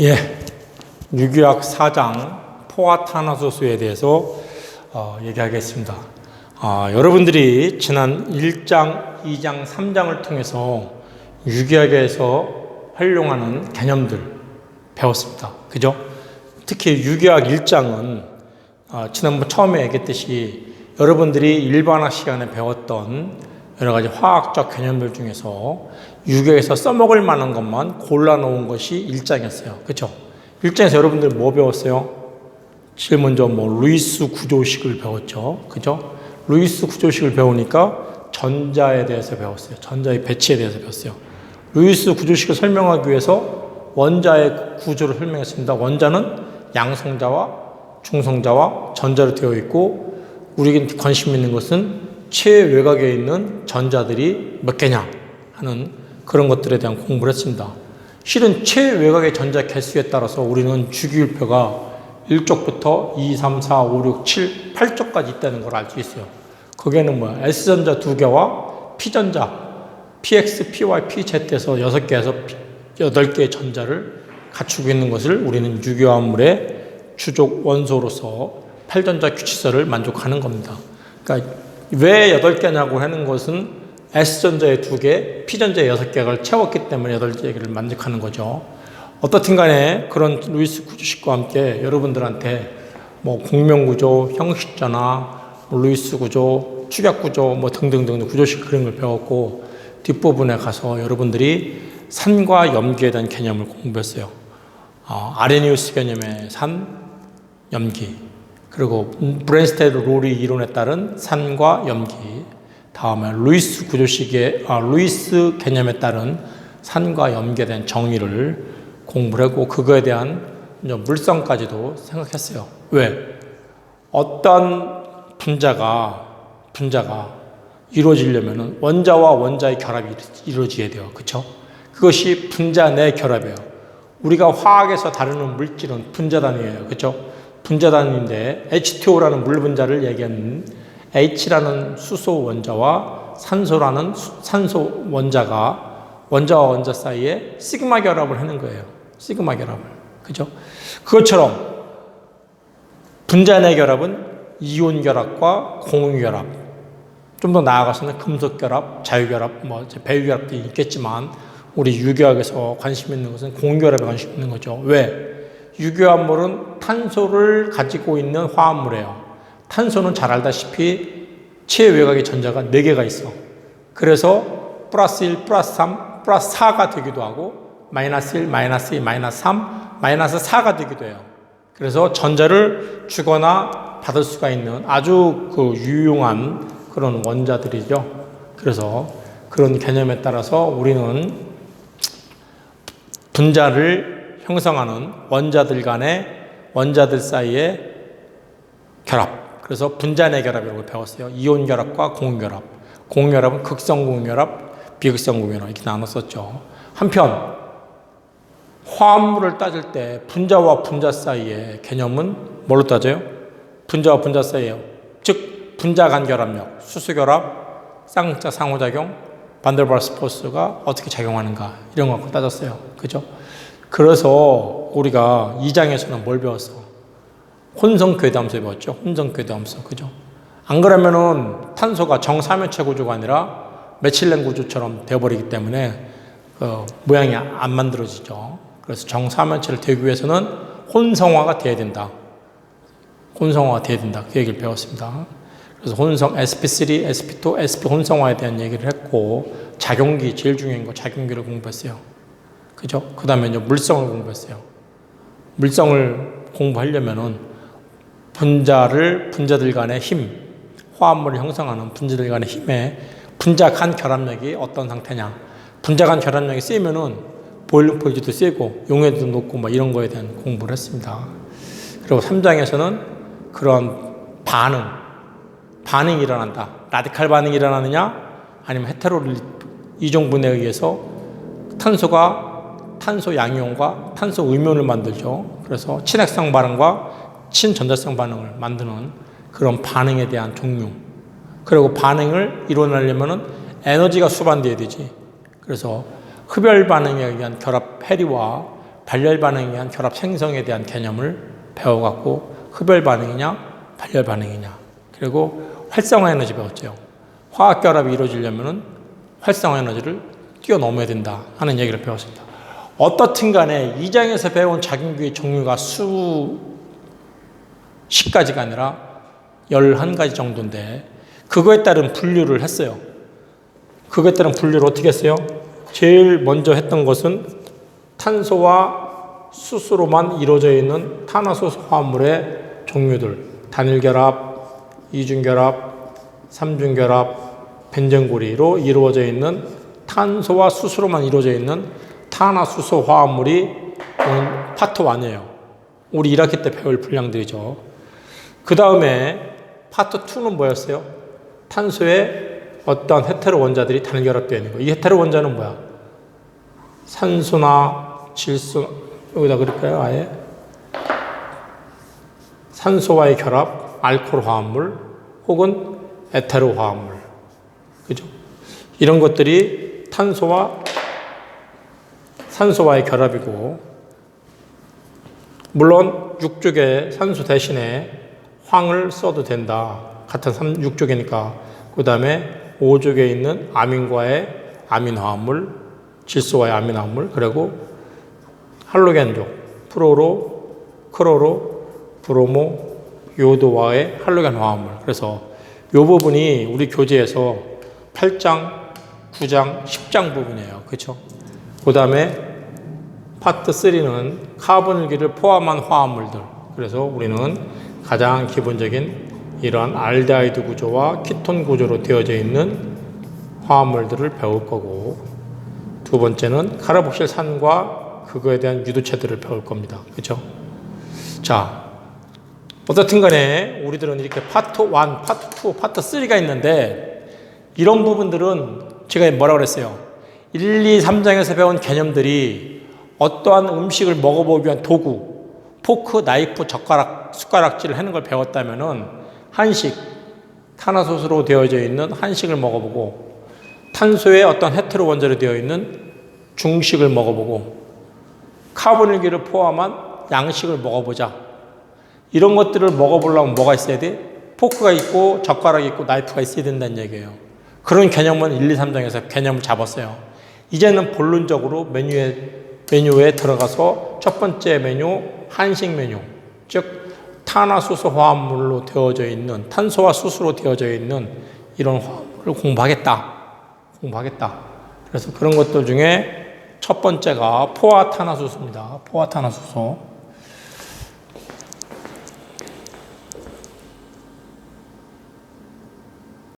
예, 유기학 4장 포화탄화소수에 대해서 어, 얘기하겠습니다. 아, 여러분들이 지난 1장, 2장, 3장을 통해서 유기학에서 활용하는 개념들 배웠습니다. 그죠? 특히 유기학 1장은 아, 지난번 처음에 얘기했듯이 여러분들이 일반학 시간에 배웠던 여러 가지 화학적 개념들 중에서 유기에서 써먹을 만한 것만 골라놓은 것이 1장이었어요. 그렇죠? 1장에서 여러분들 뭐 배웠어요? 제일 먼저 뭐 루이스 구조식을 배웠죠. 그죠? 루이스 구조식을 배우니까 전자에 대해서 배웠어요. 전자의 배치에 대해서 배웠어요. 루이스 구조식을 설명하기 위해서 원자의 구조를 설명했습니다. 원자는 양성자와 중성자와 전자로 되어 있고 우리에게 관심 있는 것은 최외곽에 있는 전자들이 몇 개냐 하는 그런 것들에 대한 공부를 했습니다. 실은 최외곽의 전자 개수에 따라서 우리는 주기율표가 1쪽부터 2, 3, 4, 5, 6, 7, 8쪽까지 있다는 걸 알 수 있어요. 거기에는 뭐야? S전자 두 개와 P전자, PX, PY, PZ에서 6개에서 8개의 전자를 갖추고 있는 것을 우리는 유기화합물의 주족 원소로서 8전자 규칙서를 만족하는 겁니다. 그러니까 왜 8개냐고 하는 것은 S전자의 2개, P전자의 6개를 채웠기 때문에 8개를 만족하는 거죠. 어떻든 간에 그런 루이스 구조식과 함께 여러분들한테 뭐 공명구조, 형식전화, 뭐 루이스 구조, 축약구조 뭐 등등등 구조식 그런 걸 배웠고 뒷부분에 가서 여러분들이 산과 염기에 대한 개념을 공부했어요. 어, 아레니우스 개념의 산, 염기, 그리고 브랜스테드 롤이 이론에 따른 산과 염기, 다음에 루이스 구조식의 아, 루이스 개념에 따른 산과 대한 정의를 공부를 하고 그거에 대한 물성까지도 생각했어요. 왜? 어떤 분자가 분자가 이루어지려면 원자와 원자의 결합이 이루어져야 돼요. 그렇죠? 그것이 분자 내 결합이에요. 우리가 화학에서 다루는 물질은 분자 단위예요. 그렇죠? 분자단인데 H2O라는 물 분자를 얘기하는 H라는 수소 원자와 산소라는 수, 산소 원자가 원자와 원자 사이에 시그마 결합을 하는 거예요. 시그마 결합을. 그죠? 그것처럼 분자 내 결합은 이온 결합과 공유 결합. 좀 더 나아가서는 금속 결합, 자유 결합, 뭐 배유 결합도 있겠지만 우리 유기학에서 관심 있는 것은 공유 결합에 관심 있는 거죠. 왜? 유기화합물은 탄소를 가지고 있는 화합물이에요. 탄소는 잘 알다시피 최외곽의 전자가 4개가 있어. 그래서 플러스 1, 플러스 3, 플러스 4가 되기도 하고 마이너스 1, 마이너스 2, 마이너스 3, 마이너스 4가 되기도 해요. 그래서 전자를 주거나 받을 수가 있는 아주 그 유용한 그런 원자들이죠. 그래서 그런 개념에 따라서 우리는 분자를 형성하는 원자들 간의 원자들 사이의 결합. 그래서 분자 내 결합이라고 배웠어요. 이온 결합과 공유 결합. 공유 결합은 극성 공유 결합, 비극성 공유 결합 이렇게 나눴었죠. 한편 화합물을 따질 때 분자와 분자 사이의 개념은 뭘로 따져요? 분자와 분자 사이에 즉 분자 간 결합력, 수소 결합, 쌍자 상호작용, 반델바스 포스가 어떻게 작용하는가 이런 거 따졌어요. 그죠? 그래서 우리가 2장에서는 뭘 배웠어? 혼성 궤도함수 배웠죠. 혼성 궤도함수. 그죠? 안 그러면은 탄소가 정사면체 구조가 아니라 메칠렌 구조처럼 되어버리기 때문에 그 모양이 안 만들어지죠. 그래서 정사면체를 되기 위해서는 혼성화가 돼야 된다. 혼성화가 돼야 된다. 그 얘기를 배웠습니다. 그래서 혼성 sp3, sp2, sp 혼성화에 대한 얘기를 했고 작용기 제일 중요한 거 작용기를 공부했어요. 그죠? 그 다음에 이제 물성을 공부했어요. 물성을 공부하려면은 분자를, 분자들 간의 힘, 화합물을 형성하는 분자들 간의 힘에 분자 간 결합력이 어떤 상태냐. 분자 간 결합력이 세면은 보일링 포인트도 세고 용해도 높고 막 이런 거에 대한 공부를 했습니다. 그리고 3장에서는 그런 반응, 반응이 일어난다. 라디칼 반응이 일어나느냐? 아니면 헤테로 이종분해에 의해서 탄소가 탄소 양이온과 탄소 음이온을 만들죠. 그래서 친핵성 반응과 친전자성 반응을 만드는 그런 반응에 대한 종류. 그리고 반응을 이뤄내려면은 에너지가 수반돼야 되지. 그래서 흡열 반응에 의한 결합 해리와 발열 반응에 의한 결합 생성에 대한 개념을 배워갖고 흡열 반응이냐 발열 반응이냐 그리고 활성화 에너지 배웠죠. 화학 결합이 이루어지려면은 활성화 에너지를 뛰어넘어야 된다 하는 얘기를 배웠습니다. 어떻든 간에 이 장에서 배운 작용기의 종류가 수 십 가지가 아니라 11가지 정도인데 그거에 따른 분류를 했어요. 그거에 따른 분류를 어떻게 했어요? 제일 먼저 했던 것은 탄소와 수소로만 이루어져 있는 탄화수소 화합물의 종류들 단일결합, 이중결합, 삼중결합, 벤젠고리로 이루어져 있는 탄소와 수소로만 이루어져 있는 탄화수소 화합물이 파트 1이에요. 우리 1학기 때 배울 분량들이죠. 그 다음에 파트 2는 뭐였어요? 탄소에 어떤 헤테로 원자들이 단결합되어 있는 거. 이 헤테로 원자는 뭐야? 산소나 질소 여기다 그릴까요? 아예 산소와의 결합, 알코올 화합물 혹은 에테로 화합물. 그죠? 이런 것들이 탄소와 산소와의 결합이고 물론 육족에 산소 대신에 황을 써도 된다. 같은 3, 6족이니까. 그 다음에 5족에 있는 아민과의 아민화합물, 질소와의 아민화합물, 그리고 할로겐족, 프로로, 크로로, 브로모, 요도와의 할로겐 화합물. 그래서 이 부분이 우리 교재에서 8장, 9장, 10장 부분이에요. 그렇죠? 그 다음에 파트 3는 카본일기를 포함한 화합물들. 그래서 우리는 가장 기본적인 이러한 알데하이드 구조와 키톤 구조로 되어져 있는 화합물들을 배울 거고 두 번째는 카르복실 산과 그거에 대한 유도체들을 배울 겁니다. 그렇죠? 자, 어떻든 간에 우리들은 이렇게 파트 1, 파트 2, 파트 3가 있는데 이런 부분들은 제가 뭐라고 그랬어요? 1, 2, 3장에서 배운 개념들이 어떠한 음식을 먹어보기 위한 도구, 포크, 나이프, 젓가락, 숟가락질을 하는 걸 배웠다면은 한식, 탄화소스로 되어져 있는 한식을 먹어보고 탄소의 어떤 헤테로 원자로 되어 있는 중식을 먹어보고 카본일기를 포함한 양식을 먹어보자. 이런 것들을 먹어보려면 뭐가 있어야 돼? 포크가 있고 젓가락이 있고 나이프가 있어야 된다는 얘기예요. 그런 개념은 1, 2, 3장에서 개념을 잡았어요. 이제는 본론적으로 메뉴에 메뉴에 들어가서 첫 번째 메뉴 한식 메뉴 즉 탄화수소 화합물로 되어져 있는 탄소와 수소로 되어져 있는 이런 화합물을 공부하겠다. 공부하겠다. 그래서 그런 것들 중에 첫 번째가 포화탄화수소입니다. 포화탄화수소